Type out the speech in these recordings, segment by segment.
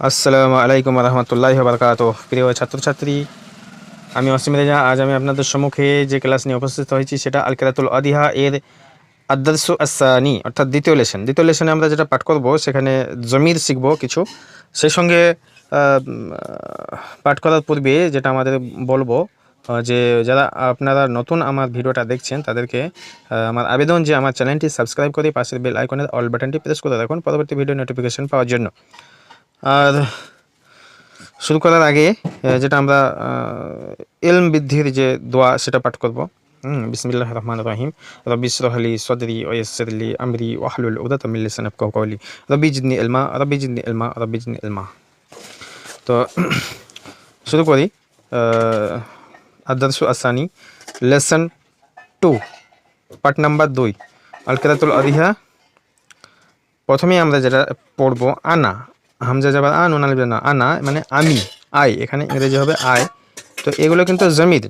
আসসালামু আলাইকুম রহমতুল্লাহ বারকাত প্রিয় ছাত্রছাত্রী, আমি অসীম রেজা। আজ আমি আপনাদের সম্মুখে যে ক্লাস নিয়ে উপস্থিত হয়েছি সেটা আল কেরাতুল আদিহা এর আদারসু আসানি, অর্থাৎ দ্বিতীয় লেশন দ্বিতীয় লেশনে আমরা যেটা পাঠ করব, সেখানে জমির শিখব কিছু। সেই সঙ্গে পাঠ করার পূর্বে যেটা আমাদের বলব যে যারা আপনারা নতুন আমার ভিডিওটা দেখছেন, তাদেরকে আমার আবেদন যে আমার চ্যানেলটি সাবস্ক্রাইব করে পাশের বেল আইকনের অল বাটনটি প্রেস করে রাখুন পরবর্তী ভিডিও নোটিফিকেশন পাওয়ার জন্য। আর শুরু করার আগে যেটা আমরা এলম বৃদ্ধির যে দোয়া, সেটা পাঠ করব। বিসমিল্লাহ রহমান রহিম। রব্বি ইসরাহলি সদরি ওয়াইসিরলি আমরি ওয়াহলুল উদা লিসানি ইয়াফকাহু কওলি। রব্বি জিদনি ইলমা, রব্বি জিদনি ইলমা, রব্বি জিদনি ইলমা। তো, শুরু করি। আদারসু আসানি, লেসন টু পার্ট নাম্বার দুই আল কেরাতুল আদিহা। প্রথমেই আমরা যেটা পড়ব, আনা। হামজা যাবার আন ওনাল না আনা মানে আমি, আই, এখানে ইংরেজি হবে আই। তো এগুলো কিন্তু জমির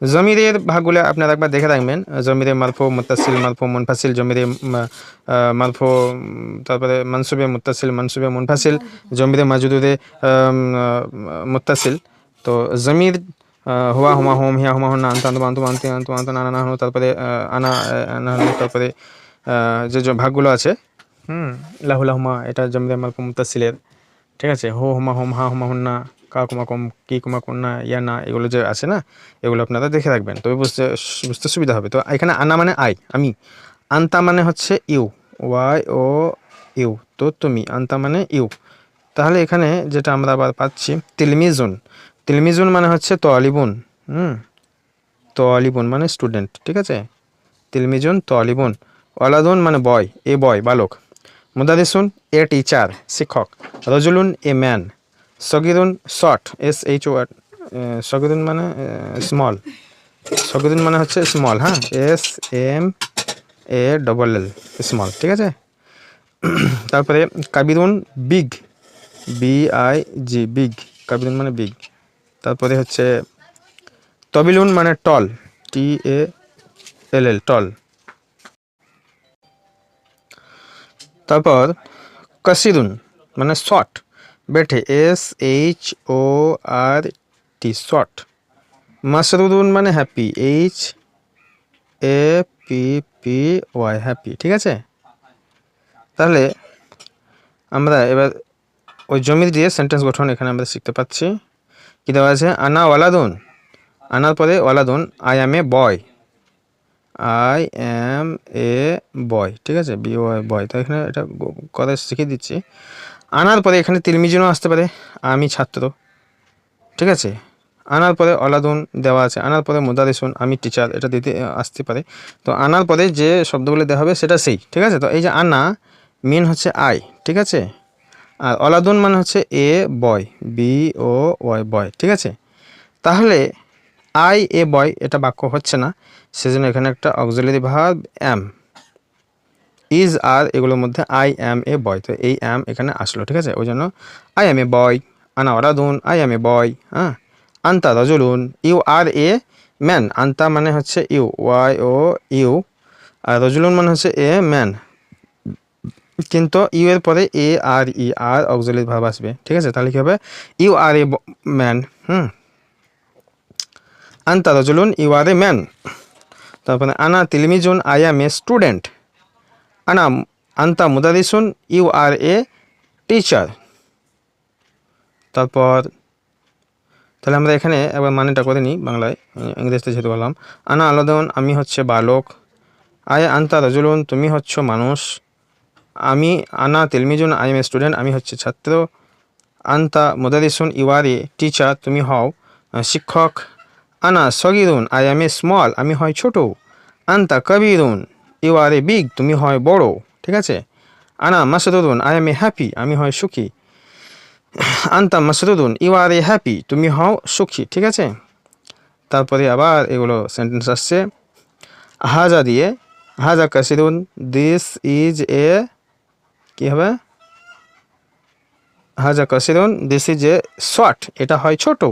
জমিরের ভাগগুলো আপনারা একবার দেখে রাখবেন জমিরে মারফো মুত্তাসিল মারফো মুনফাসিল জমিরে মারফো তারপরে মনসুবে মুত্তাসিল, মনসুবে মুনফাসিল জমিরে মাজুদুরে মুত্তাসিল। তো জমির হুয়া, হুমা, হোম, হিয়া, হুমা, হুন্না, আন্ত আন্ত আন্ত আন্ত আন্ত আন্ত নানা তারপরে আনা নাহনু তারপরে যে ভাগগুলো আছে হুম লাহুলাহুমা এটা জমিরে মারফো মুত্তাসিলের ঠিক আছে? হো হুমা হোম, হা হুমা হুন্না, কা কুমা কম, কি কুমা কন্যা ইয়া না, এগুলো যে আছে না, এগুলো আপনারা দেখে রাখবেন। তবে বুঝতে বুঝতে সুবিধা হবে। তো এখানে আনা মানে আই, আমি। আন্তা মানে হচ্ছে ইউ, ওয়াই ও ইউ। তো তুমি, আন্তা মানে ইউ। তাহলে এখানে যেটা আমরা আবার পাচ্ছি, তিলমিজুন। তিলমিজুন মানে হচ্ছে তোয়ালিবুন, হুম? তোয়ালিবুন মানে স্টুডেন্ট, ঠিক আছে? তিলমিজুন, তোয়ালিবুন। ওয়ালাদুন মানে বয়, এ বয়, বালক। মুদারিসুন এ টিচার, শিক্ষক। রজুলুন, এ ম্যান। সগিরুন শর্ট এস এইচ ও সগিরুন মানে স্মল। সগিরুন মানে হচ্ছে স্মল হ্যাঁ? S, M, A, double L, small, ঠিক আছে? তারপরে কাবিরুন, big, B I G, big, কাবিরুন মানে বিগ। তারপরে হচ্ছে তবিলুন মানে টল, টি এ এল এল, টল। তারপর কাসিরুন মানে short বেঠে S H O R T short মাসরুরুন মানে happy H A P P Y happy ঠিক আছে? তাহলে আমরা এবার ওই জমির দিয়ে সেন্টেন্স গঠন এখানে আমরা শিখতে পাচ্ছি। কী দেওয়া আছে? আনা ওয়ালাদুন। আনার পরে ওয়ালাদুন I am a boy I am a boy ঠিক আছে? বি ওয়াই বয় তো এখানে এটা করে শিখিয়ে দিচ্ছি। আনার পরে এখানে তিলমিজনও আসতে পারে। আমি ছাত্র, ঠিক আছে? আনার পরে অলাদুন দেওয়া আছে। আনার পরে মুদারিসুন, আমি টিচার এটা দিতে আসতে পারে। তো আনার পরে যে শব্দগুলো দেওয়া হবে, সেটা সেই, ঠিক আছে? তো এই যে আনা মিন হচ্ছে আই ঠিক আছে? আর অলাদুন মানে হচ্ছে এ বয় বি ও ওয়াই বয় ঠিক আছে? তাহলে আই, এ, বয়, এটা বাক্য হচ্ছে না। সেজন্য এখানে একটা auxiliary verb am. Is, are, এগুলোর মধ্যে আই অ্যাম এ, বয়। তো এই অ্যাম এখানে আসলো, ঠিক আছে? ওই জন্য আই অ্যাম এ, বয়, আনা ওরাদুন আই অ্যাম এ, বয় হ্যাঁ? আন্তা রজুলুন, ইউ, আর, এ, ম্যান। আন্তা মানে হচ্ছে ইউ, ওয়াই, ও, ইউ। আর রজুলুন মানে হচ্ছে এ, ম্যান। কিন্তু ইউ এর পরে এ, আর, ই, আর অক্সিলারি ভার্ব আসবে, ঠিক আছে? তাহলে কি হবে? ইউ, আর, এ ম্যান, হুম? আন্তা রজুলুন ইউ আর এ ম্যান। তারপরে আনা তিলমিজুন আই অ্যাম এ স্টুডেন্ট। আনা আন্তা মুদারিসুন ইউ আর এ টিচার। তারপর তাহলে আমরা এখানে একবার মানেটা করে নিই বাংলায় ইংরেজিতে যেহেতু বললাম। আনা আলাদন, আমি হচ্ছে বালক। আয় আন্তা রজুলুন তুমি হচ্ছ মানুষ। আমি আনা তেলমিজুন, আই এম এ স্টুডেন্ট, আমি হচ্ছে ছাত্র। আন্তা মুদারিসুন ইউ আর এ টিচার, তুমি হও শিক্ষক। আনা সগিরুন, আই এম এ স্মল, আমি হয় ছোট। আন্তা কবিরুন, ইউ আর এ বিগ, তুমি হয় বড়। ঠিক আছে? আনা মাসরুরুন আই এম এ হ্যাপি, আমি হয় সুখী। আন্তা মাসরুরুন ইউ আর এ হ্যাপি, তুমি হও সুখী। ঠিক আছে? তারপরে আবার এগুলো সেন্টেন্স আসছে। হাজা দিয়ে, হাজা কাসিরুন দিস ইজ এ কী হবে? হাজা কাসিরুন দিস ইজ এ শর্ট এটা হয় ছোট।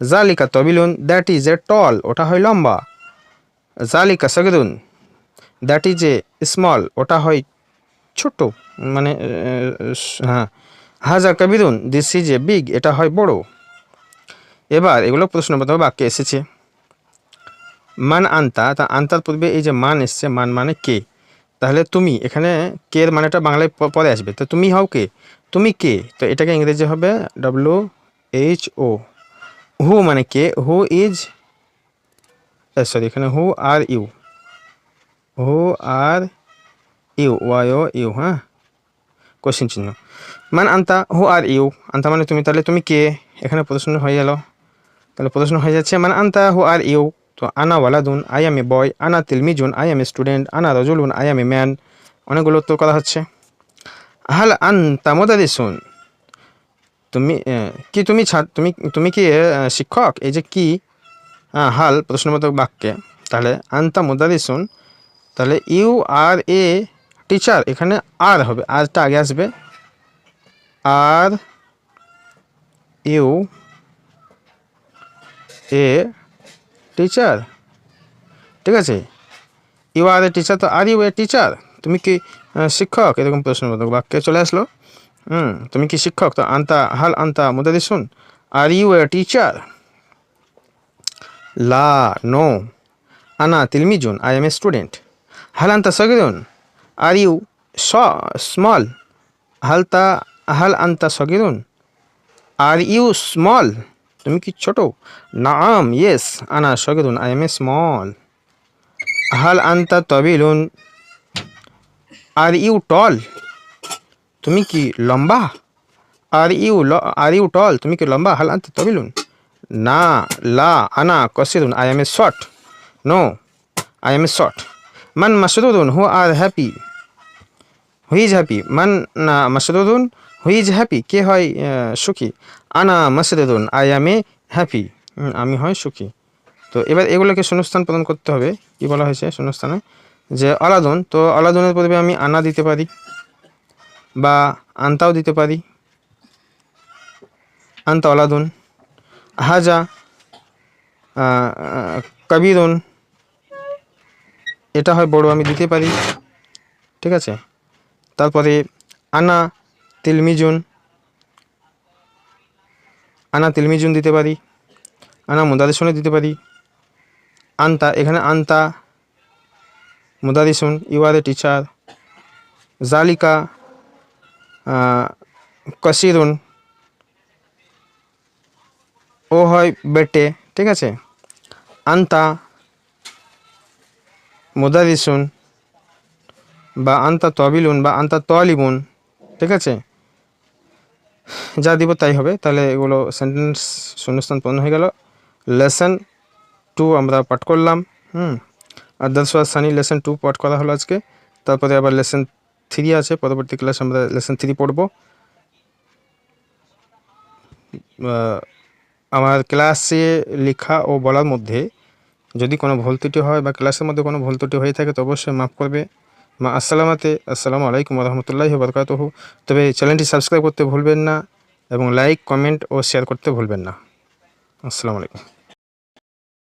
জালিকা তবিলুন দ্যাট ইজ এ টল ওটা হয় লম্বা। জালিকা সগিরুন দ্যাট ইজ এ স্মল ওটা হয় ছোট মানে হ্যাঁ। হাজা কবিরুন দিস ইজ এ বিগ এটা হয় বড়। এবার এগুলো প্রশ্নবোধক বাক্যে এসেছে। মান আন্তা, তা আন্তার পূর্বে এই যে মান এসছে, মান মানে কে? তাহলে তুমি, এখানে কে এর মানেটা বাংলায় পরে আসবে। তো তুমি হও কে? তুমি কে? তো এটাকে ইংরেজি হবে ডব্লিউ এইচ ও হু মানে কে? হু ইজ সরি এখানে who are you who are you Y O U হ্যাঁ? কোশ্চিন চিহ্ন। মান আন্তা হু আর ইউ আন্তা মানে তুমি, তাহলে তুমি কে? এখানে প্রশ্ন হয়ে গেল। তাহলে প্রশ্ন হয়ে যাচ্ছে মানে আন্তা হু আর ইউ তো আনা ওয়ালাদুন আই এম এ বয় আনা তিলমিজুন আই এম এ স্টুডেন্ট আনা রজুলুন আই এম এ ম্যান অনেকগুলো উত্তর করা হচ্ছে। হাল আন্তা মোদারিসুন। তুমি কি তুমি তুমি তুমি কি শিক্ষক? এই যে কি হাল, প্রশ্নবোধক বাক্যে। তাহলে, আন্তা মোদারিসুন। তাহলে, ইউ আর এ টিচার, এখানে আর হবে, আরটা আগে আসবে। Are you a teacher. ঠিক আছে? ইউ আর এ টিচার, তো আর ইউ এ টিচার? তুমি কি শিক্ষক? এরকম প্রশ্নবোধক বাক্যে চলে আসলো। হুম তুমি কি শিক্ষক? তো আন্তা, হাল আন্তা মুদারিসুন? আর ইউ এ টিচার লা, নো। আনা তিলমিজুন আই এম এ স্টুডেন্ট হাল আন্তা সগিরুন? আর ইউ স স্মল হাল তা, হাল আন্তা সগিরুন? আর ইউ স্মল তুমি কি ছোট? নাম ইয়েস আনা সগিরুন আই এম এ স্মল হাল আন্তা তবিলুন? আর ইউ টল তুমি কি লম্বা? Are you law, are you টল, তুমি কি লম্বা? হাল আন্তা তবিলুন। না, লা, আনা কসিরুন I am a short no, I am a short মান মাসরুরুন who are happy. Who is happy. মান না মাসরুরুন হুই ইজ হ্যাপি। কে হয় সুখী? আনা মাসরুরুন আই এম এ হ্যাপি। আমি হয় সুখী। তো এবার এগুলোকে শূন্যস্থান প্রদান করতে হবে। কি বলা হয়েছে শূন্যস্থানে? যে অলাদন তো অলাদনের পূর্বে আমি আনা দিতে পারি। বা আন্তাও দিতে পারি। আন্তা অলাদুন হাজা কবিরুন। এটা হয় বড়, আমি দিতে পারি। ঠিক আছে? তারপরে আনা তিলমিজুন। আনা তিলমিজুন দিতে পারি। আনা মুদারিসনে দিতে পারি। আন্তা, এখানে আন্তা, মুদারিসুন, ইউ আর এ টিচার। জালিকা কসিরুন। ও হয় বেটে, ঠিক আছে? আন্তা, মুদারিসুন, বা আন্তা তবিলুন, বা আন্তা তলিবুন, ঠিক আছে? যা দিব তাই হবে। তাহলে এগুলো সেন্টেন্স শূন্যস্থান পূর্ণ হয়ে গেল। লেসন টু আমরা পাঠ করলাম, হুম? আর দর্শক সানি লেসন টু পাঠ করা হলো আজকে। তারপরে আবার লেসন থ্রি আছে, পরবর্তী ক্লাস আমরা লেসন থ্রি পড়ব। আমার ক্লাসে লেখা ও বলার মধ্যে যদি কোনো ভুল ত্রুটি হয় বা ক্লাসের মধ্যে কোনো ভুল ত্রুটি হয়ে থাকে তো অবশ্যই মাফ করবে। মা, আসসালামাতে, আসসালামু আলাইকুম রহমতুল্লাহি বরকাতহু তবে চ্যানেলটি সাবস্ক্রাইব করতে ভুলবেন না এবং লাইক কমেন্ট ও শেয়ার করতে ভুলবেন না। আসসালামু আলাইকুম।